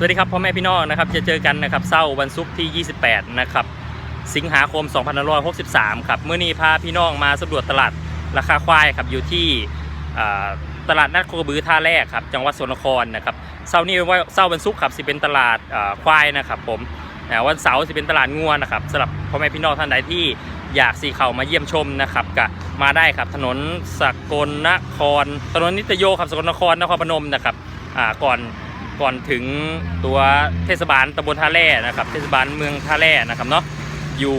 สวัสดีครับพ่อแม่พี่น้องนะครับจะเจอกันนะครับเศร้าร์วันศุกร์ที่ 28 นะครับสิงหาคม 2563 ครับเมื่อนี้พาพี่น้องมาสำรวจตลาดราคาควายครับอยู่ที่ตลาดนัดโคกระบือท่าแรกครับจังหวัดสกลนครนะครับเสาร์นี้ว่าเสาร์วันศุกร์ครับสิเป็นตลาดควายนะครับผมวันเสาร์สิเป็นตลาดงัวนะครับสำหรับพ่อแม่พี่น้องท่านใดที่อยากสีเข่ามาเยี่ยมชมนะครับก็มาได้ครับถนนสกลนคร ถนนนิตโยครับสกลนครนครพนมนะครับก่อน ก่อนถึงตัวเทศบาลตำบลท่าแร่นะครับ เทศบาลเมืองท่าแร่นะครับเนาะอยู่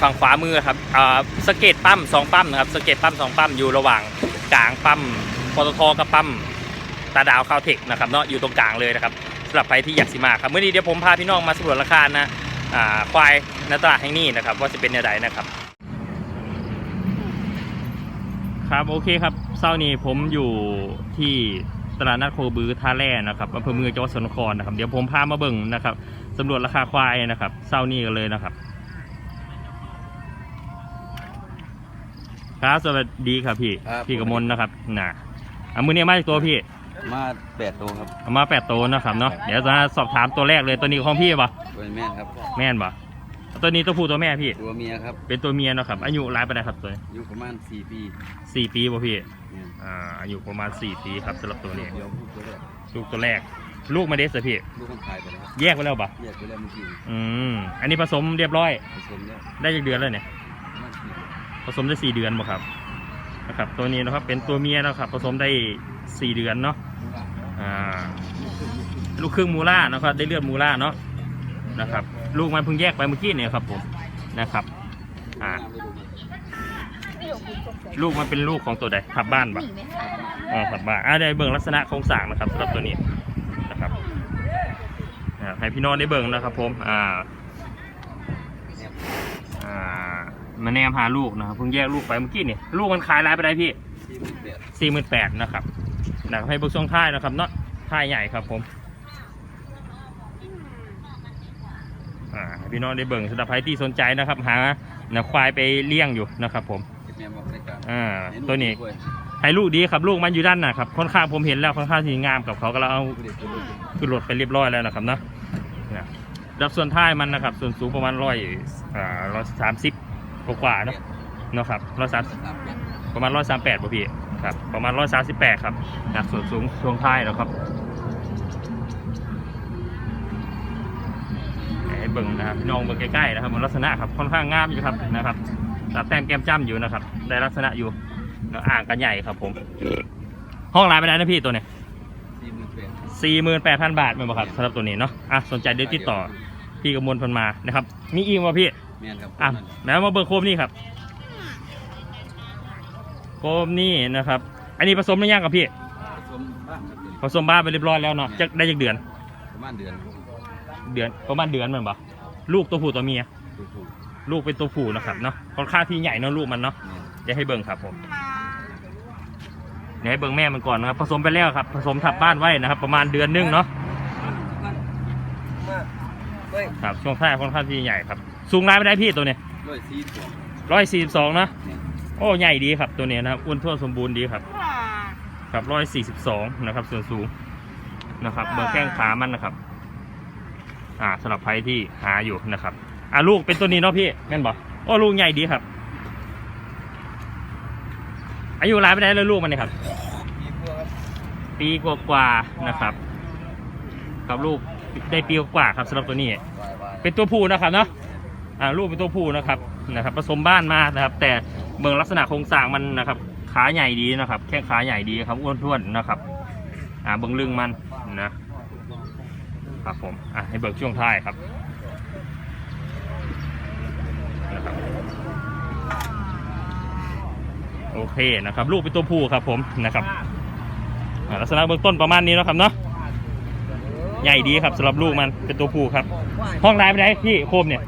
ฝั่งขวามือครับอ่าสเกตปั๊มสองปั๊มนะครับสเกตปั๊มสองปั๊มอยู่ระหว่างกลางปั๊มปตทกับปั๊มตาดาวคาวเทคนะครับเนาะอยู่ตรงกลางเลยนะครับสำหรับใครที่อยากสิมาครับเมื่อนี้เดี๋ยวผมพาพี่น้องมาสำรวจราคานะอ่าควายในตลาดแห่งนี้นะครับ ว่าจะเป็นอย่างไรนะครับ ครับโอเคครับเช้านี้ผมอยู่ที่ ตลาดนัดโคบือท่าแร่นะครับอำเภอเมืองจังหวัดสกลนครนะครับเดี๋ยวผมพามาเบิ่งนะครับสำรวจราคาควายนะครับเช้านี้กันเลยนะครับ ครับสวัสดีครับพี่ครับ พี่กมลนะครับน่ะเอามือนี้มาจากตัวพี่มาแปดตัวครับเอามาแปดตัวนะครับเนาะเดี๋ยวจะสอบถามตัวแรกเลยตัวนี้ของพี่ปะตัวแม่นครับ แม่นปะตัวนี้ตัวผู้ตัวแม่พี่ ตัวเมียครับเป็นตัวเมียเนาะครับอายุรายไปไหนครับตัวนี้อายุประมาณสี่ปีสี่ปีป่ะพี่เนี่ย อ่าอายุประมาณสี่ปีครับสำหรับตัวนี้ เดี๋ยวพูดตัวแรกลูกตัวแรก ลูกมาเดสเหรอพี่ ลูกมันขายไปแล้วครับแยกไปแล้วปะแยกไปแล้วเมื่อกี้อืมอันนี้ผสมเรียบร้อย ผสมแล้วได้จากเดือนแล้วเนี่ยประมาณสี่ผสมได้สี่เดือนบ่ครับนะครับ ตัวนี้นะครับเป็นตัวเมียนะครับผสมได้สี่เดือนเนาะอ่าลูกครึ่งมูล่านะครับ ได้เลือดมูล่าเนาะนะครับ ลูกมันเพิ่งแยกไปเมื่อกี้เนี่ยครับผมนะครับ อ่า ลูกมันเป็นลูกของตัวใดทับบ้านปะอ๋อทับบ้านอ่าได้เบิ่งลักษณะโครงสร้างนะครับสำหรับตัวนี้นะครับอ่าให้พี่น้องได้เบิ่งนะครับ ผมอ่าอ่ามาแนมหาลูกนะครับเพิ่งแยกลูกไปเมื่อกี้นี่ลูกมันขายรายไปได้พี่สี่หมื่นแปดสี่หมื่นแปดนะครับนะครับให้เบุกช่วงท้ายนะครับเนาะท้ายใหญ่ครับผมอ่าให้พี่น้องได้เบิ่งสำหรับใครที่สนใจนะครับ หาหนาควายไปเลี้ยงอยู่นะครับผมเก็บ แม่บอกรายการอ่าให้ลูกตัวนี้ด้วยให้ลูกดีครับลูกมันอยู่ด้านหน้าครับค่อนข้างผมเห็นแล้วค่อนข้างที่งามกับเขาก็เราเอาผู้เด็กผู้เด็กขึ้นรถไปเรียบร้อยแล้วนะครับเนาะนะรับส่วนท้ายมันนะครับ ส่วนสูงประมาณร้อยอ่าร้อยสามสิบกว่าๆเนาะเนาะครับร้อยสามสามแปดประมาณร้อยสามแปดป่ะพี่ครับประมาณร้อยสามสิบแปดครับจากส่วนสูงช่วงท้ายแล้วครับให้เบิ่งนะครับพี่น้องเบิ่งใกล้ๆนะครับมันลักษณะครับค่อนข้างงามอยู่ครับนะครับ ตัดแต้มแก้มจ้ำอยู่นะครับ ได้ลักษณะอยู่แล้วอ่างกันใหญ่ครับผม ห้องรายไปได้นะพี่ตัวเนี้สี่หมื่นแปดสี่หมื่นแปดพันบาทเป็นบ่ครับสำหรับตัวนี้เนาะอะสนใจเดี๋ยวติดต่อพี่กมลพันมานะครับ มีอีกว่าพี่แม่นครับอะนั่นแล้วมาเบิ่งโคมนี่ครับ โคมนี่นะครับ อันนี้ผสมหรือยังกับพี่ ผสมบ้างครับเดือนผสมบ้านไปเรียบร้อยแล้วเนาะจะได้จากเดือน ประมาณเดือน เดือนประมาณเดือนแมันบ่ลูกตัวผู้ตัวเมียถูกถูก ลูกเป็นตัวผู้นะครับเนาะค่อนข้างที่ใหญ่เนาะลูกมันเนาะเดี๋ยวให้เบิ่งครับผมเดี๋ยวให้เบิ่งแม่มันก่อนนะครับผสมไปแล้วครับ ผสมทับบ้านไว้นะครับ ประมาณเดือนหนึงเนาะครับช่วงท้ายค่อนข้างที่ใหญ่ครับ สูงรายไม่ได้พี่ตัวเนี้ยร้อยสี่สิบสองนะโอ้ใหญ่ดีครับตัวเนี้ยนะครับอ้วนท้วนสมบูรณ์ดีครับครับร้อยสี่สิบสองนะครับ ส่วนสูงนะครับเบอร์แข้งขามันนะครับ อ่าสำหรับใครที่หาอยู่นะครับ อ่าลูกเป็นตัวนี้เนาะพี่แม่นบอกโอ้ลูกใหญ่ดีครับ อายุร้ายไปได้แล้วลูกมันเนี่ยครับมีพวกครับปีกว่านะครับ ครับลูกได้ปีกว่าครับสำหรับตัวนี้ เป็นตัวผู้นะครับเนาะอ่าลูกเป็นตัวผู้นะครับนะครับผสมบ้านมานะครับ แต่เบื้องลักษณะโครงสร้างมันนะครับ ขาใหญ่ดีนะครับ แข้งขาใหญ่ดีครับอ้วนท้วนนะครับ อ่าเบื้องลึงมันนะครับผมอะให้เบิกช่วงท้ายครับ โอเคนะครับ ลูกเป็นตัวผู้ครับผมนะครับลักษณะเบื้องต้นประมาณนี้นะครับเนาะใหญ่ดีครับสำหรับลูกมันเป็นตัวผู้ครับ ห้องรายไม่ได้พี่โคมเนี่ย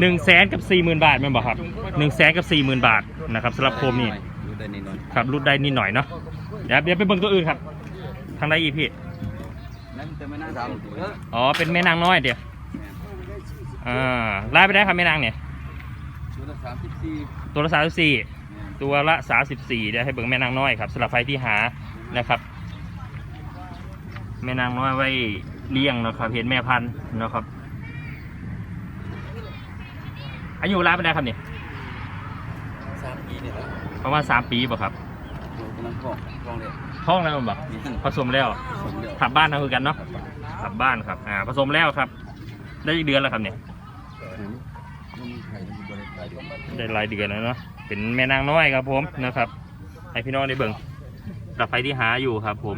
หนึ่งแสนกับสี่หมื่นบาทม่นบอกครับหนึ่งแสนกับสี่หมื่นบาทนะครับสำหรับโคมนี่ครับรุดได้นิดหน่อยเนาะเดี๋ยวเดี๋ยวไปเบิ่งตัวอื่นครับ ทางใดอีกพี่อ๋อเป็นแม่นางน้อยเดี๋ยวอ่ารายไปได้ครับแม่นางเนี่ยชุดละสามสิบสี่ตัวละสามสิบสี่ ตัวละสามสิบสี่เดี๋ยวให้เบิ่งแม่นางน้อยครับสำหรับใครที่หานะครับ แม่นางน้อยไว้เลี้ยงเนาะครับเห็นแม่พันธุ์เนาะครับ อายุร้านเป็นไงครับนี่สามปีเนี่ยครับประมาณสามปีป่ะครับกำลังคล้องคล้องเลยท้องแล้วมั้งบ่มีทั้งผสมแล้วสมเดียวขับบ้านทำคือกันเนาะครับขับบ้านครับอ่าผสมแล้วครับ ได้อีกเดือนแล้วครับเนี่ยอืมไม่มีใครที่บริการเดียวได้รายเดือนแล้วเนาะ เป็นแม่นางน้อยครับผมนะครับ ให้พี่น้องได้เบิ่งกับไฟที่หาอยู่ครับ ผม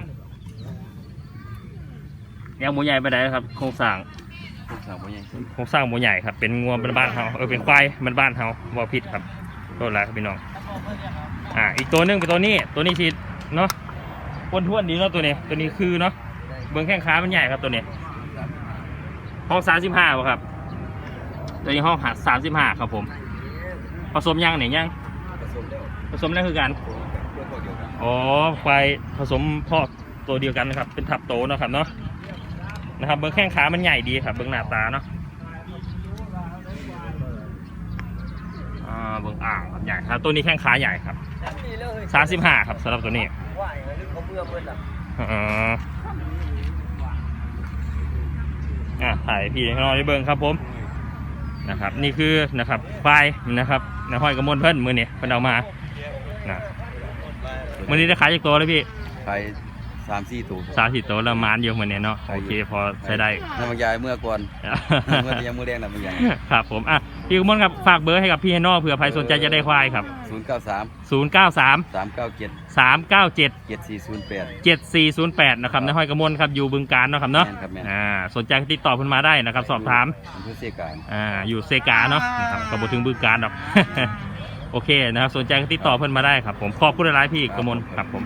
ยังหมูใหญ่ไปไหนใดครับโครงสร้างพวกสาวบ่ใหญ่โครงสร้างหมูใหญ่ครับเป็นงัวบ้านๆเฮาเออเป็นควายบ้านๆเฮาบ่ผิดครับโทษแล้วครับพี่น้อง อ่า อีกตัวหนึงเป็นตัวนี้ ตัวนี้ชีเนาะอ้วนท้วนดีเนาะตัวนี้ ตัวนี้คือเนาะเบื้องแข้งขามันใหญ่ครับตัวนี้ห้องสามสิบห้าครับ ตัวนี้ห้องหัดสามสิบห้าครับผม ผสมยังเนี่ยยังผ สมแล้วผสมแล้วคือกันเพื่อพวกเดียวกันอ๋อควายผสมพ่อตัวเดียวกันนะครับ เป็นทับโตเนาะครับเนาะนะครับเบื้องแข้งขามันใหญ่ดีครับเบื้องหน้าตาเนาะอ่าเบื้องอ่างครับใหญ่ครับตัวนี้แข้งขาใหญ่ครับสามสิบห้าครับสำหรับตัวนี้ว่าอย่างนั้นเขาเมื่อเมื่อละอ่าอะถ่ายพี่ให้น้องได้เบิ่งครับผมนะครับ นี่คือนะครับควายนะครับ ในห้อยกระมวลเพิ่นมือนี่เพิ่นเอามานะมือนี้ได้ขายจากตัวแล้วพี่ขายสามสี่ตัวสามสิบตัวแล้วมานเยอะมือนี้เนาะโอเคพอใช้ได้น้ำมันยายเมื่อก่อนเมื่อยังมือแดงน้ำมันยายครับผมอะ พี่กระมวลครับฝากเบอร์ให้กับพี่ให้น้องเผื่อใครสนใจจะได้ควายครับ ศูนย์เก้าสาม0 9 3 สามเก้าเจ็ด3 9 7 เจ็ดสี่ศูนย์แปด 7408นะครับในห้อยกระมวลครับอยู่บึงการเนาะครับเนาะแม่นครับแม่น อ่าสนใจก็ติดต่อเพิ่นมาได้นะครับสอบถาม อำเภอเสกลางอ่าอยู่เซกาเนาะนะครับก็บ่ถึงบึงการดอก โอเคนะครับสนใจก็ติดต่อเพิ่นมาได้ครับ ผมขอบคุณหลายๆพี่กระมวลครับผม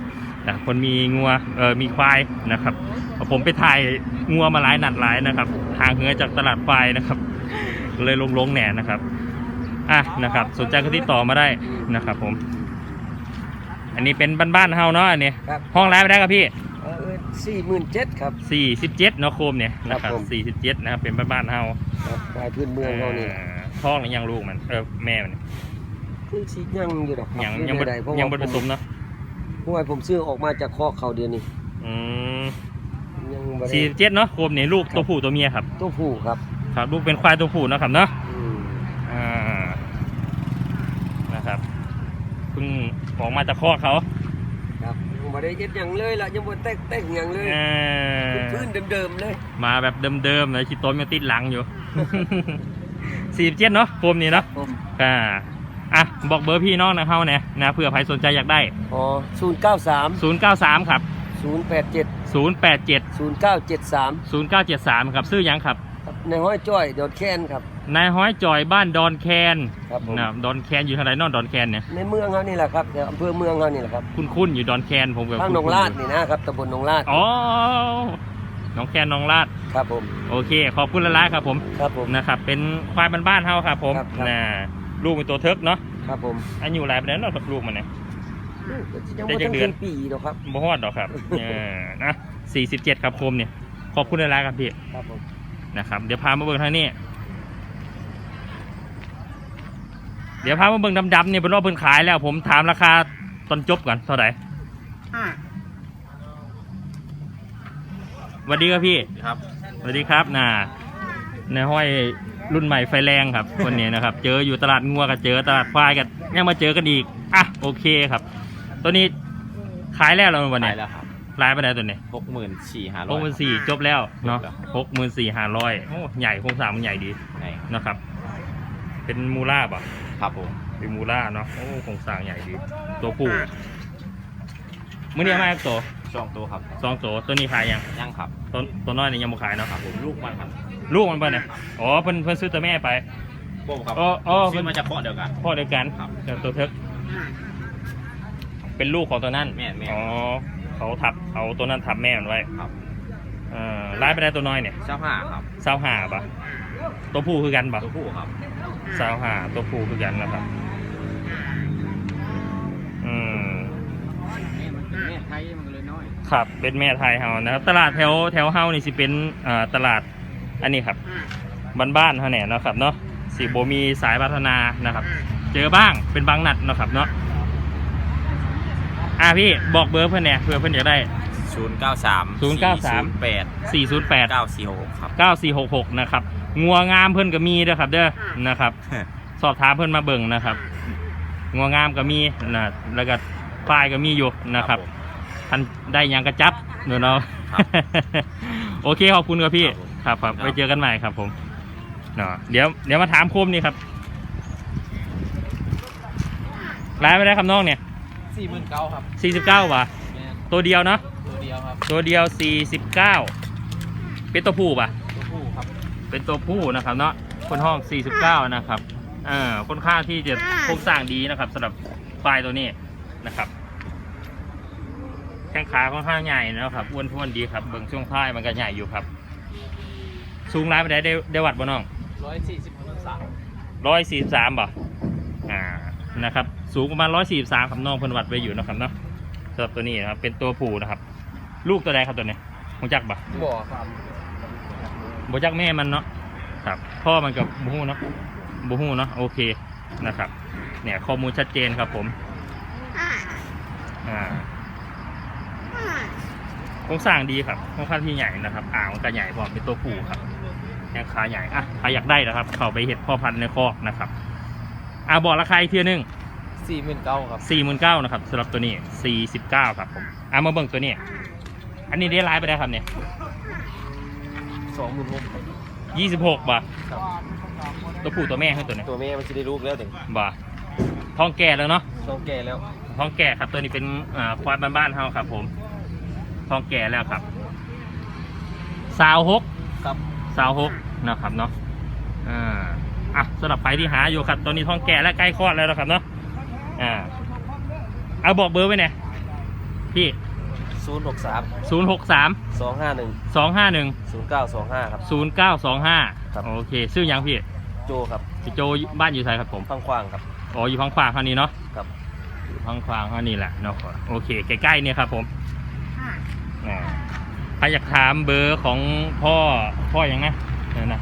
นะคนมีงัวเออมีควายนะครับ ผมไปถ่ายงัวมาหลายนัดหลายนะครับทางเหือจากตลาดควายนะครับ เลยลงลงๆแหน่นะครับ อะนะครับ สนใจก็ติดต่อมาได้นะครับผม อันนี้เป็นบ้านๆเฮาเนาะอันนี้ ครับห้องร้านไปได้ครับพี่เออสี่หมื่นเจ็ดครับ47เนาะโคมเนี่ยนะคครัรับบผม47นะครับเป็นบ้านๆเฮาครับปลายพื้นเมืองเขานี่อ่าท้องหรือยังลูกมันเออแม่มันคือสียังอยู่ดอกครับยังไม่ยังบ่ได้เพราะยังว่าบ่ผสมเนาะเพราะว่าผมซื้อออกมาจากคอกเขาเดือนนี้อืมยังบ่ได้สี่เจ็ดเนาะโคมเนี่ยลูกตัวผู้ตัวเมียครับ ตัวผู้ครับ ครับลูกเป็นควายตัวผู้เนาะครับเนาะอืมอ่านะครับเพิ่งออกมาจากคอกเขาครับยังบ่ได้เย็ดหยังเลยล่ะยังบ่แตกแตกหยังเลยเออพื้นเดิมๆเลย มาแบบเดิมๆเลยชิโต้มยังติดหลังอยู่สี่เจ็ดเนาะโคมนี่เนาะผมอ่าอะบอกเบอร์พี่น้องนะเขาเนี่ยนะเผื่อใครสนใจอยากได้อ๋อศูนย์เก้าสาม093ครับศูนย์แปดเจ็ด087ศูนย์เก้าเจ็ดสาม0973 ครับ ซื้อหยังครับ ในห้อยจ้อยเดอดแค้นครับ นายห้อยจอยบ้านดอนแคนครับผม นะดอนแคนอยู่ทางไหนเนอกดอนแคนเนี่ยในเมืองเขานี่แหละครับแต่อำเภอเมืองเขานี่แหละครับคุ้นๆอยู่ดอนแคนผมกับทางหนองลาดนี่นะครับตำบลหนองลาดอ๋อน้องแคนน้องลาดครับผมโอเค ขอบคุณละลายครับผมครับผม นะครับเป็นควายบ้านๆเฮาครับผมครับครับ นะลูกเป็นตัวเทิกเนาะครับผมอายุหลายไปแล้วเนาะครับลูกมันเนี่ย ยังได้ไม่จักถึงเดือนครึ่งปีหรอกครับบ่ฮอดดอกครับเออนะ47 ครับคมเนี่ยขอบคุณละลายครับพี่ ครับผม นะครับ เดี๋ยวพามาเบิ่งทางนี้ เดี๋ยวพามาเบิ่งดำๆเนี่ยเป็นรอบเพิ่นขายแล้ว ผมถามราคาตอนจบก่อนเท่าไหร่สวัสดีครับพี่ครับสวัสดีครับน่ะในห้อยรุ่นใหม่ไฟแรงครับคนนี้นะครับ เจออยู่ตลาดงัวกับเจอตลาดควายกันยังมาเจอกันอีกอะโอเคครับ ตัวนี้ขายแล้วเหราวันนี้ขายแล้วครับ รายไปไหนตัวนี้หกหมื่นสี่ห้าร้หอยกหมื่นสี่จบแล้วเนาะจบแล้ว หกหมื่นสี่ห้าร้อยโอ้ใหญ่โครงสร้างมันใหญ่ดีไหนนะครับ เป็นมูล่าป่ะครับผมเป็นมูล่าเนาะโอ้โครงสร้างใหญ่ดี ตัวผู้มื่อนี้มาอีกตัวสองตัวครับสองตัวตัวนี้ขายยังย่างครับตัวตัวน้อยนี่ยังไม่ขายเนาะครับผมลูกมันครับลูกมันไปะเนี่ยอ๋อเพิ่นเพิ่นซื้อตัวแม่ไป โบ้ครับอ๋ออ๋อ ซื้อมาจากเกาะเดียวกัน พ่อเดียวกันครับแต่ตัวเทิกเป็นลูกของตัวนั้นแม่แม่อ๋อ เขาทับเอาตัวนั้นทับแม่มันไว้ครับ เอ่อร้ายไปได้ตัวน้อยเนี่ยเจ้าห้าครับเศร้าหาปะตัวผู้คือกันปะตัวผู้ครับเศร้าหาตัวผู้คือกันนะครับ อืมแม่ไทยมันเลยน้อยครับ เป็นแม่ไทยเฮานะครับ ตลาดแถวแถวเฮานี่สิเป็นอ่าตลาดอันนี้ครับบ้านๆเฮาเนี่ยเนาะครับเนาะสิโบมีสายพัฒนานะครับ เจอบ้างเป็นบางนัดเนาะครับเนาะ อะพี่บอกเบอร์เพื่อนเนี่ยเพื่อเพื่อนอยากได้ศศูนย์เก้าสาม093แปด408 เก้าสี่หกครับ 9466 นะครับ งัวงามเพิ่นก็มีเด้อครับ เด้อ นะครับ สอบถามเพิ่นมาเบิ่งนะครับ งัวงามก็มีนะแล้วก็ฝ้ายก็มีอยู่นะครับ ท่านได้หยังกระจับเดี๋ยวเนาะครับโอเคขอบคุณครับพี่ครับครับครับ ไว้เจอกันใหม่ครับผมเนาะเดี๋ยวเดี๋ยวมาถามโคมนี่ครับร้ายไม่ได้ครับน้องเนี่ย สี่หมื่นเก้าครับสี่สิบเก้าว่ะตัวเดียวเนาะตัวเดียวครับตัวเดียวสี่สิบเก้าเป็นตัวผู้ป่ะ ตัวผู้ครับเป็นตัวผู้นะครับเนาะคนห้อง 49 นะครับเอ่าค่อนข้างที่จะโครงสร้างดีนะครับสำหรับควายตัวนี้นะครับแข้งขาค่อนข้างใหญ่นะครับอ้วนท้วนดีครับเบิ่งช่วงท้ายมันก็ใหญ่อยู่ครับ สูงร้ายไปได้ได้ได้วัดบ่น้อง ร้อยสี่สิบสามร้อยสี่สามบ่อ่านะครับ สูงประมาณร้อยสี่สามครับน้องเพิ่นวัดไว้อยู่นะครับเนาะสำหรับตัวนี้นะครับเป็นตัวผู้นะครับ ลูกตัวใดครับตัวนี้คงจักบ่บ่อครับบจักแม่มันเนาะครับ พ่อมันกับบูฮู้เนาะบูฮู้เนาะโอเคนะครับ เนี่ยข้อมูลชัดเจนครับผมอ่าโครงสร้างดีครับค่อนข้างที่ใหญ่นะครับ อ่างมันก็ใหญ่พอเป็นตัวผู้ครับแข้งขาใหญ่อะใครอยากได้นะครับ เข้าไปเห็ดพ่อพันธุ์ในคอกนะครับ อ่าบอกราคาอีกทีหนึง สี่หมื่นเก้าครับสี่หมื่นเก้านะครับสำหรับตัวนี้สี่สิบเก้าครับผมอ่ามาเบิ่งตัวนี้ อันนี้ได้ไลฟ์ไปได้ครับเนี่ยสองหมื่นหกยี่สิบหกบาทครับตัวผู้ตัวแม่ให้ตัวไหนตัวแม่มันจะได้ลูกแล้วถึงบ่าท้องแก่แล้วเนาะท้องแก่แล้วท้องแก่ครับตัวนี้เป็นอ่าควายบ้านๆเฮาครับ ผมท้องแก่แล้วครับสาวหกครับสาวหกนะครับเนาะอ่าอะสำหรับใครที่หาอยู่ครับตอนนี้ท้องแก่และใกล้คลอดแล้วนะครับเนาะ อ่าเอาบอกเบอร์ไว้หน่อยพี่ศูนย์หกสามศูนย์หกสามสองห้าหนึ่งสองห้าหนึ่งศูนย์เก้าสองห้าครับ ศูนย์เก้าสองห้าครับ โอเคชื่อยังพี่โจครับพี่โจบ้านอยู่ไทยครับผม ฟังควางครับ อ๋ออยู่พังขวางเท่านี้เนาะครับ อยู่พังขวางเท่านี้แหละเนาะโอเคใกล้ๆเนี่ยครับผมอ่าใครอยากถามเบอร์ของพ่อพ่ออย่างนะนั่นนะ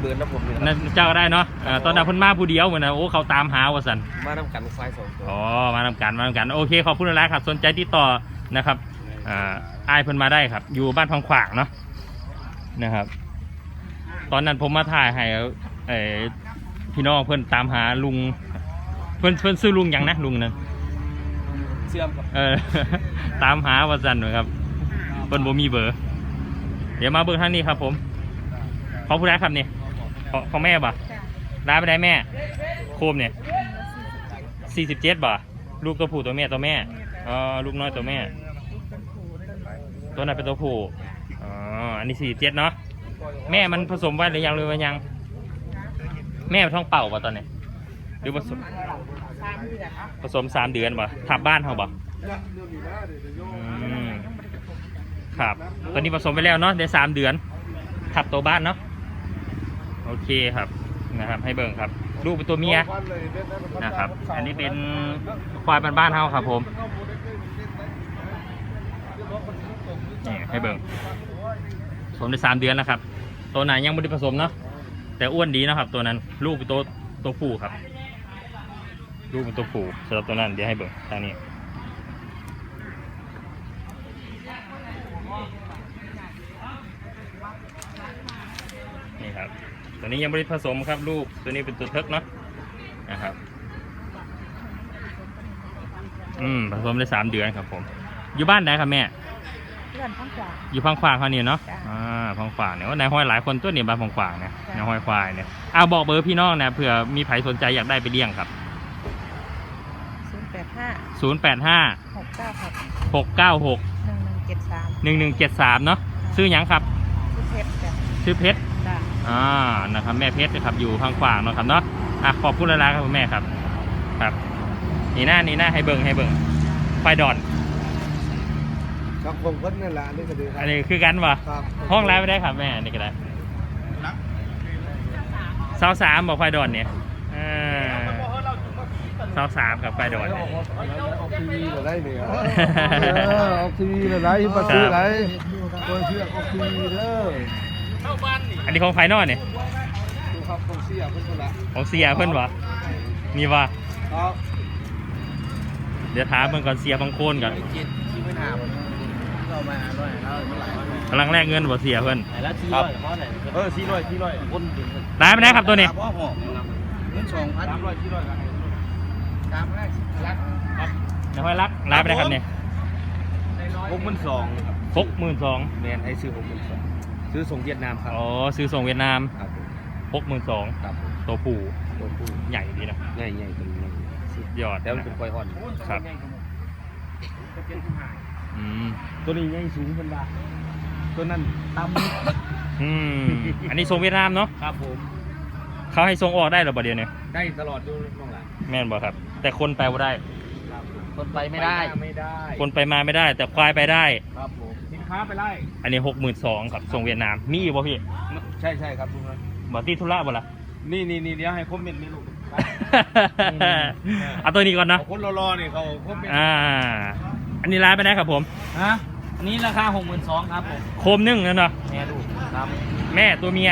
เบือนน้ำผมนี่นั่นเจ้าก็ได้เนาะอ่าตอนนั้นเพิ่นมาผู้เดียวเหมือนนะโอ้เขาตามหาว่าสันมาทำกันควายสองตัว อ๋อมานำกันมานำกันโอเคขอบคุณหลายๆครับ สนใจติดต่อนะครับอ่าอายเพิ่นมาได้ครับ อยู่บ้านพังขวางเนาะนะครับ ตอนนั้นผมมาถ่ายให้เอ่อพี่น้องเพิ่นตามหาลุง เพิ่นเพิ่นซื้อลุงหยังนะลุงนั้น เชื่อมครับ เออ ตามหาว่าสันนะครับเพิ่นบ่มีเบอร์ เดี๋ยวมาเบอร์ท่านนี้ครับผม ของผู้ใดครับนี่ ของของแม่บ่ร้านไปได้แม่ โคมเนี่ยสี่สิบเจ็ดบ่ลูกตัวผู้ตัวแม่ตัวแม่อ๋อลูกน้อยตัวแม่ ตัวนั้นเป็นตัวผู้อ๋ออันนี้สี่สิบเจ็ดเนาะแม่มันผสมไว้หรือยังหรือว่ายัง แม่มันท้องเป่าป่ะตอนนี้หรือผสมผสมสามเดือนป่ะทับบ้านเขาป่ะอืมครับ ตอนนี้ผสมไปแล้วเนาะได้สามเดือนทับตัวบ้านเนาะ โอเคครับนะครับ ให้เบิ่งครับ ลูกเป็นตัวเมียนะครับ อันนี้เป็นควายบ้านๆเฮาครับ ผมนี่ให้เบิ่งผสมได้สามเดือนนะครับ ตัวไหนยังไม่ได้ผสมเนาะแต่อ้วนดีนะครับ ตัวนั้นลูกเป็นตัวตัวผู้ครับ ลูกเป็นตัวผู้สำหรับตัวนั้นเดี๋ยวให้เบิ่งทางนี้นี่ครับ ตัวนี้ยังไม่ได้ผสมครับลูกตัวนี้เป็นตัวเทิกเนาะนะครับ อืมผสมได้สามเดือนครับผม อยู่บ้านไหนครับแม่เพื่อนข้างขวาอยู่พังขวางเขาเนี่ยเนาะจ้ะอ่าพังขวางเนี่ยว่านายห้อยหลายคนตัวเนี่ยบ้านพังขวางเนี่ยจ้ะ นายห้อยควายเนี่ยเอาบอกเบอร์พี่น้องนะเผื่อมีใครสนใจอยากได้ไปเลี้ยงครับ ศูนย์แปดห้าศูนย์แปดห้าหกเก้าหกหกเก้าหกหนึ่งหนึ่งเจ็ดสามหนึ่งหนึ่งเจ็ดสามเนาะชื่อหยังครับชื่อเพชรจ้ะ ชื่อเพชรจ้ะ อ่านะครับแม่เพชรนะครับอยู่ข้างขวางเนาะครับเนาะอะขอบคุณหลายๆครับคุณแม่ครับครับ นี่หน้านี่หน้าให้เบิ่งให้เบิ่งไฟดอนครับผมเพิ่นนั่นแหละนี่ก็ดีครัอับนนี้คือกันวะครับห้องแล้วไม่ได้ครับแม่นี่ก็ได้เสาสามบอกไฟดอนเนี่ยอ่าเสาสามกับไฟดอนเนี่ย ออกทีวีเราได้เนี่ยออกทีวีเราได้มาซื้อไรคนเชื่อออกทีวีเด้อ อันนี้ของไฟนอลเนี่ยดูครับคนเสียเพิ่นคนละของเสียเพื่อนวะนี่วะครับเดี๋ยวถามเพื่อนก่อนเสียบางโคนก่อนเจ็ดที่ไม่หาเรามาร้อยเราเมื่อไหร่กำลังแลกเงินบ่เสียเพิ่นแล้วที่ร้อยเพราะอะไรเออสี่ร้อยสี่ร้อยคนถึงได้ไปได้ครับตัวนี้พ่อหอมเงินสองพันสามร้อยที่ร้อยกันสามแรกรักนายห้อยรักได้ไปได้ครับเนี่ยหกหมื่นสองหกหมื่นสองแมนให้ซื้อหกหมื่นสอง ซื้อส่งเวียดนามครับอ๋อซื้อส่งเวียดนามครับผมหกหมื่นสองครับผมตัวผู้ตัวผู้ใหญ่ดีนะง่ายง่ายๆตัวนี้ง่ายสุดยอดแต่มันเป็นควายอ่อนครับอืมตัวนี้ง่ายสูงเป็นบาตัวนั้นต่อืมอันนี้ส่งเวียดนามเนาะำครับผมเขาให้ส่งออกได้หรอบ่เดียวเนี่ยได้ตลอดดูน้องหลานแม่นบ่ครับ แต่คนไปบ่ได้ครับผมคนไปไม่ได้ไม่ได้ คนไปมาไม่ได้ แต่ควายไปได้ครับผมสิน ค้าไปไล่อันนี้หกหมื่นสองครับส่งเวียดนาม มีอีกบ่พี่ใช่ใช่ครับทุกท่านบ่ตีธุระบ่ล่ะนี่นี่นี่เดี๋ยวให้คอมเมนต์มีลูกเอาตัวนี้ก่อนเนาะเอาคนรอๆนี่เขาคอมเมนต์อ่า อันนี้ร้านไปไหนครับผมฮะอันนี้ราคาหกหมื่นสองครับผมโคมนึ่งนั่นเนาะแม่ลูกครับแม่ตัวเมีย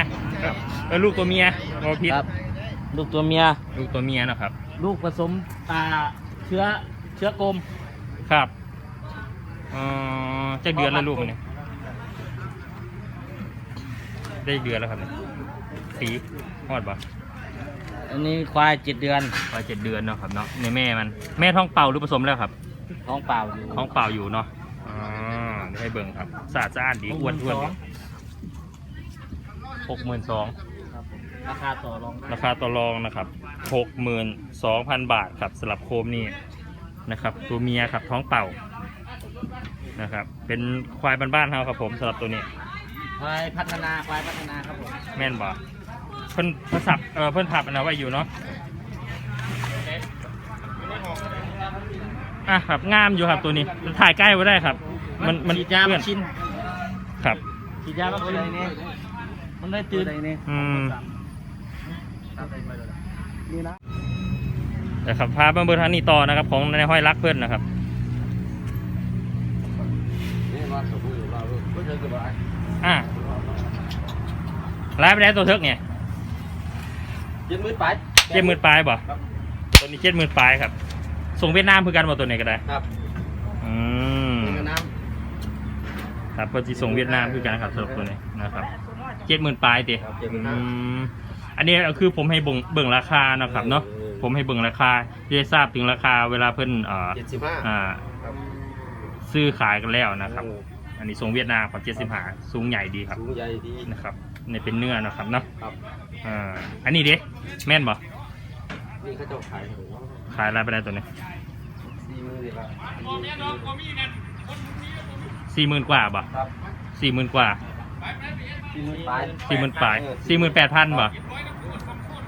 เออลูกตัวเมียโอพิษครับลูกตัวเมีย ลูกตัวเมียนะครับ ลูกผสมตาเชื้อเชื้อกลมครับเอ่อจะเดือนแล้วลูกมันเนี่ยได้เดือนแล้วครับเนี่ยสีฮอดปะอันนี้ควายเจ็ดเดือนประมาณเจ็ดเดือนเนาะครับเนาะในแม่มันแม่ท้องเปล่าหรือผสมแล้วครับ ท้องเปล่าอยู่ท้องเปล่าอยู่เนาะอ๋อเดี๋ยวให้เบิ่งครับสะอาดสะอ้านดีอ้วนอ้วนหกหมื่นสอง ครับผมราคาต่อรองราคาต่อรองนะครับหกหมื่นสองพันบาทครับสำหรับโคมนี่นะครับ ตัวเมียครับท้องเป่า นะครับ เป็นควายบ้านๆเขาครับผมสำหรับตัวนี้ ควายพัฒนาควายพัฒนาครับผมแม่นบ่เพิ่นเพิ่นสับเออเพิ่นผับอันนั้นไว้อยู่เนาะอะครับงามอยู่ครับตัวนี้ถ่ายใกล้ไว้ได้ครับ มันมันฉีดยาเพื่มาอนชินครับ ฉีดยามาชินมันได้ตื่นอืมนี่นะแต่ครับพามาเบอร์ทางนี้ต่อนะครับ ของในายห้อยรักเพื่อนนะครับ ลูกก็จะสบายอะไล่ไปได้ตัวเทิกเนี่ยเย็นมืดไปเจ็ดหมื่นปลายบ่ครับตัวนี้เจ็ดหมื่นปลายครับ ส่งเวียดนามเพื่อกันบ่ตัวไหนก็ได้ครับอืมนี่ก็น้ครับเพื่อที่ส่งเวียดนามเพื่อกันครับสำหรับตัวนี้นะครับเจ็ดหมื่นปลายติำครับเจ็ดหอืมื่นห้ามอันนี้คือผมให้เบิ่งเบิ่งราคานะครับเนาะเออผมให้เบิ่งราคาจะได้ทราบถึงราคาเวลาเพิ่นเอ่อเจ็ดสิบห้าอ่าครับซื้อขายกันแล้วนะครับ โอ้อันนี้ส่งเวียดนามครับเจ็ดสิบห้าสูงใหญ่ดีครับสูงใหญ่ดีนะครับในเป็นเนื้อนะครับเนาะครับอ่าอันนี้เด้แม่นบ่นี่เขาจะขายหมูขายอะไรไปได้ตัวนี้สี่มือเดียวละสี่หมื่นกว่าบ่ครับสี่หมื่นกว่าสี่หมื่นปลายสี่หมื่นปลายสี่หมื่นแปดพันบ่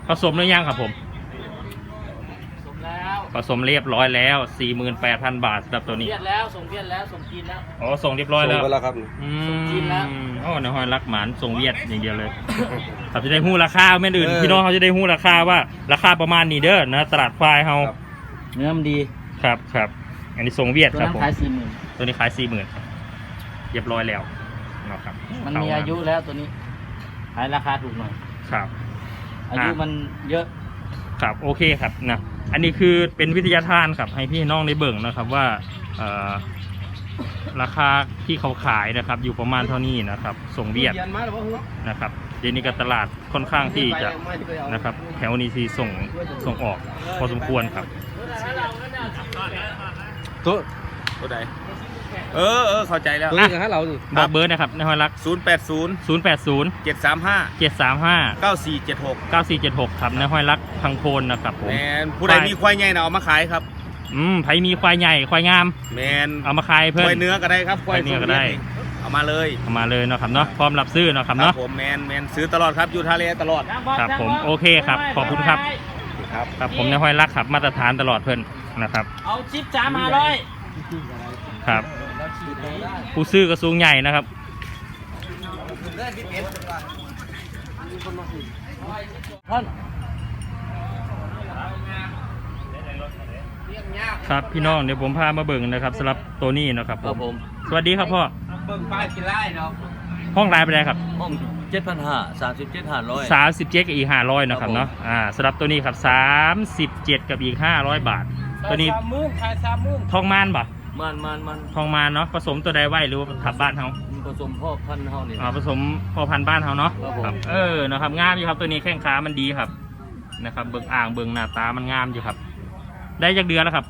ผสมหรือยังครับผมสมแล้ว ผสมเรียบร้อยแล้วสี่หมื่นแปดพันบาทสำหรับตัวนี้เพียดแล้ว ส่งเพียดแล้ว ส่งจีนแล้ว อ๋อส่งเรียบร้อยแล้วส่งไปแล้วครับอืส่งจีนแล้วมโอ้ในห้อยรักหมานส่งเวียดอย่างเดียวเลยเขาจะได้หู้ราคาไม่อื่นเออ พี่น้องเขาจะได้หู้ราคาว่าราคาประมาณนี้เด้อนะตลาดควายเขาครับ เนื้อมันดี ครับครับอันนี้ส่งเวียดตัวครับนั้นผมขายสี่หมื่นตัวนี้ขายสี่หมื่นเรียบร้อยแล้วนะครับมันมีอายุแล้วตัวนี้ขายราคาถูกหน่อย ครับ อายุมันเยอะ ครับโอเคครับนะ อันนี้คือเป็นวิทยาทานครับ ให้พี่น้องได้เบิ่งนะครับว่าราคาที่เขาขายนะครับ อยู่ประมาณเท่านี้นะครับ ส่งเวียดนมาหรือเปล่าฮู้นะครับเดี๋ยวนี้ก็ตลาดค่อนข้างที่จะนะครับ แถวนี้ที่ส่งส่งออกพอสมควรครับตัวตัวใด เออเออเข้าใจแล้วอะบอกเบอร์นะครับในห้อยรักศูนย์แปดศูนย์0 8 0เจ็ดสามห้า7 3 5เก้าสี่เจ็ดหก9 4 7 6ครับในห้อยรักพังโพนนะครับผมแมนผู้ใดมีควายใหญ่น่ะเอามาขายครับ อืมไผมีควายใหญ่ควายงาม แมนเอามาขายเพื่อควายนเนื้อก็ได้ครับควายควายเนื้อก็ได้ เอามาเลยเอามาเลยเนาะครับเนาะพร้อมรับซื้อเนาะครับครัเนาะผมแมนแมนซื้อตลอดครับอยู่ทะเลตลอดครับผมโอเคครับขอบคุณครับครับครับผมในห้อยรักครับมาตรฐานตลอดเพื่อนนะครับ เอาชิปสามห้าร้อยครับ ผู้ซื้อกระสูงใหญ่นะครับท่านครับพี่น้องเดี๋ยวผมพามาเบิ่งนะครับสำหรับตัวนี้นะครับครับผมสวัสดีครับพ่อเบิ่งป้ายกินไล่เนาะห้องรายไปไหนครับห้องเจ็ดพันห้าสามสิบเจ็ดห้าร้อยสามสิบเจ็ดกับอีกห้าร้อยนะครับครับผมเนาะอ่าสำหรับตัวนี้ครับสามสิบเจ็ดกับอีกห้าร้อยบาท ตัวนี้สามหมื่นขายสามหมื่นทองม่านบ่ มันมันมันทองมาเนาะผสมตัวใดไว้หรือว่าทับบ้านเขามันผสมพ่อพันธุ์เฮานี่อ่าผสมพอพันธุ์บ้านเขาเนาะครับผม ครับเออนะครับงามอยู่ครับตัวนี้แข้งขามันดีครับนะครับ เบิ่งอ่างเบิ่งหน้าตามันงามอยู่ครับ ได้จากเดือนแล้วครับ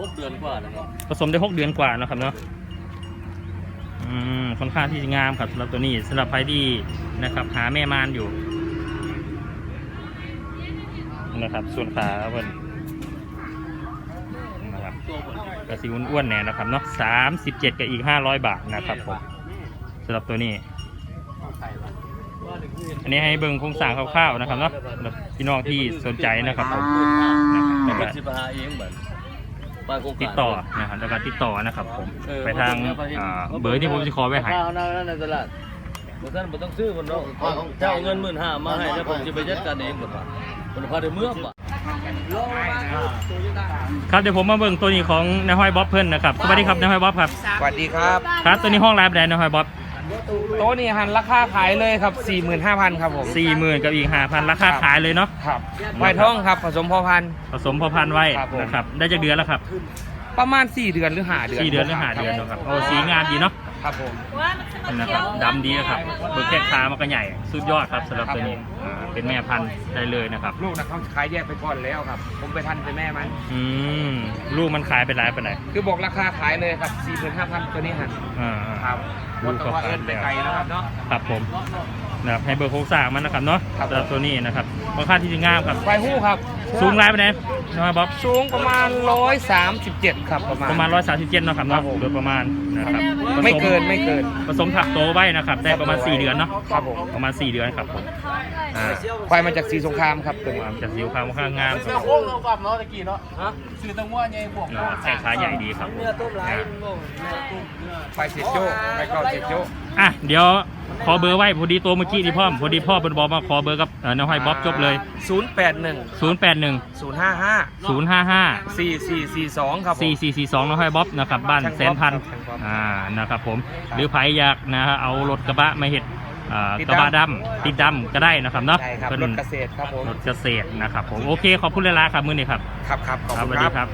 หกเดือนกว่าแล้วครับผสมได้หกเดือนกว่านะครับเนาะ อืมค่อนข้างที่จะงามครับสำหรับตัวนี้สำหรับใครที่นะครับ หาแม่มานอยู่นะครับ ส่วนขาเพิ่นนะครับ ตัวผล กระสีอ้วนๆแน่นะครับเนาะสามสิบเจ็ดกับอีกห้าร้อยบาทนะครับผมสำหรับตัวนี้ อันนี้ให้เบิ่งโครงสร้างคร่าวๆนะครับเนาะสำหรับพี่น้องที่สนใจนะครับผมนะครับแล้วก็สิบหาเองแบบไปโครงการติดต่อนะครับแล้วก็ติดต่อนะครับผมไปทางอ่าเบอร์ที่ผมจะขอไว้ให้ข้าวนั่นในตลาดบ่ท่านบ่ต้องซื้อคนเนาะเจ้าเอาเงินหมื่นห้ามาให้แล้วผมจะไปจัดการเองหมดว่าคนพาได้เมื่อป่ะ ครับเดี๋ยวผมมาเบิ่งตัวนี้ของนายห้อยบ๊อบเพิ่นนะครับสวัสดีครับนายห้อยบ๊อบครับสวัสดีครับ ครับตัวนี้ห้องไลฟ์แดนนายห้อยบ๊อบโต๊ะนี่หันราคาขายเลยครับ 45,000 ครับผมสี่หมื่นกับอีกห้าพันราคาขายเลยเนาะครับไวทองครับผสมพอพันธุ์ผสมพอพันธุ์ไว้ครับผมนะครับได้จากเดือนแล้วครับ ประมาณ 4 เดือนหรือ5เดือนสี่เดือนหรือห้าเดือนเนาะครับโอ้สีงามดีเนาะ ครับผม นะครับดำดีนะครับเบิกแค่ขามันก็ใหญ่ สุดยอดครับสำหรับตัวนี้อ่าเป็นแม่พันธุ์ได้เลยนะครับ ลูกนะเขาขายแยกไปก่อนแล้วครับ ผมไปทันไปแม่มัน อืมลูกมันขายไปหลายไปไหนคือบอกราคาขายเลยครับ 45,000 ตัวนี้หันอ่าครับลูว่ากต้องว่าก็ขาเอิยนไปไปไกลนะครับเนาะ ครับผมนะครับให้เบอร์โครงสร้างมันนะครับเนาะครับ สำหรับตัวนี้นะครับค่อนข้างที่จะงามครับ ไฟหู้ครับสูงไลายไปไหนน้อยบ๊อบสูงประมาณ 137 ครับประมาณ ประมาณร้อยสามสิบเจ็ดนาะครับครัเนาะบผม โดยประมาณนะครับผสไม่เกินไม่เกิน ผสมถักโตไว้นะครับได้ประมาณ 4 เดือนเนาะครับผม ประมาณ 4 เดือนครับผมอ่าไฟมาจากสีสงครามครับตัวนี้ความจากสิวความข้างงามครับโค้งเราฟับเนาะตะกี้เนาะฮะซื้อตังว่าไงพวกเนาะแข้งขาใหญ่ดีครับผมเนื้อต้มไหลอ่าไฟเสียโจ้ไฟเก่าเสียโจ้ อะเดี๋ยวขอเบอร์ไว้พอดีตัวเมื่อกี้ที่พ่อมพอดีพ่อเป็นบอกมาขอเบอร์กับเอ่อน้องห้อยบ๊อบจบเลย 081 081 055 055 4442ครับผม4442น้องห้อยบ๊อบนะครับบ้านช่างแสนพันบ๊อบครับช่างบ๊อบอ่านะครับผมหรือใครอยากนะฮะเอารถกระบะมาเห็ดอ่าติดกระบะดำดำติดดำก็ได้นะครับเนาะใช่ครับเป็นรถเกษตรครับผมรถเกษตรนะครับผมโอเคขอบคุณเลยละครับมือนี้ครับครับครับขอบครับสคุวัณสดีคครับรับ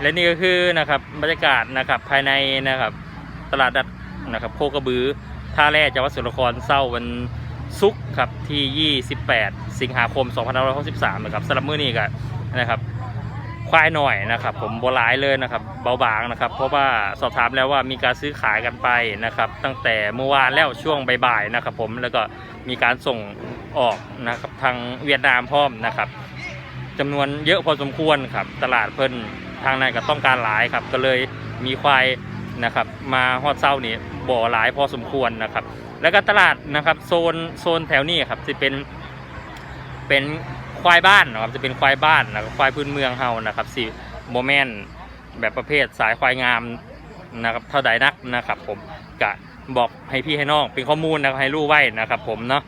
และนี่ก็คือนะครับบรรยากาศนะครับภายในนะครับตลาดนัดนะครับโคกระบือท่าแร่จังหวัดสุรครเศร้าวัน ศุกครับที่ 28 สิงหาคม 2563นะครับสำหรับมื้อนี้ก็นะครับ ควายหน่อยนะครับ ผมโบหลายเลยนะครับ เบาบางนะครับ เพราะว่าสอบถามแล้วว่ามีการซื้อขายกันไปนะครับ ตั้งแต่เมื่อวานแล้วช่วงบ่ายๆนะครับ ผมแล้วก็มีการส่งออกนะครับทางเวียดนามพร้อมนะครับจำนวนเยอะพอสมควรครับ ตลาดเพิ่นทางนั้นก็ต้องการหลายครับ ก็เลยมีควายนะครับ มาฮอดเศร้านี่บ่อหลายพอสมควรนะครับ แล้วก็ตลาดนะครับโซนโซนแถวนี้ครับจะเป็นเป็นควายบ้านนะครับจะเป็นควายบ้านนะควายพื้นเมืองเฮานะครับสิโมเมนแบบประเภทสายควายงามนะครับเท่าใดนักนะครับ ผมกะบอกให้พี่ให้น้องเป็นข้อมูลนะครับให้รู้ไว้นะครับ ผมเนาะ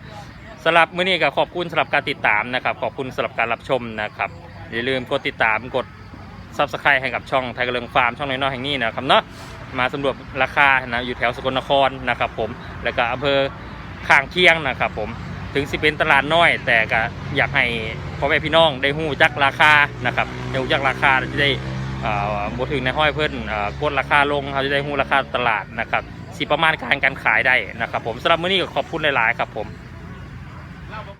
สำหรับมื้อนี้ก็ขอบคุณสำหรับการติดตามนะครับ ขอบคุณสำหรับการรับชมนะครับอย่าลืมกดติดตามกด subscribe ให้กับช่องไทยกระเลิงฟาร์มช่องน้อยๆแห่งนี้นะครับเนาะ มาสำรวจราคานะอยู่แถวสกลนครนะครับผมแล้วก็อำเภอข้างเคียงนะครับผมถึงสิเป็นตลาดน้อย แต่ก็อยากให้พ่อแม่พี่น้องได้หู้จักราคานะครับได้หู้จักราคาจะได้เอ่อบถึงในห้อยเพิ่อ่อกดราคาลงเขาจะได้หู้ราคาตลาดนะครับสิประมาณการการขายได้นะครับผมสำหรับมื้อนี้ก็ขอบคุณหลายๆครับผม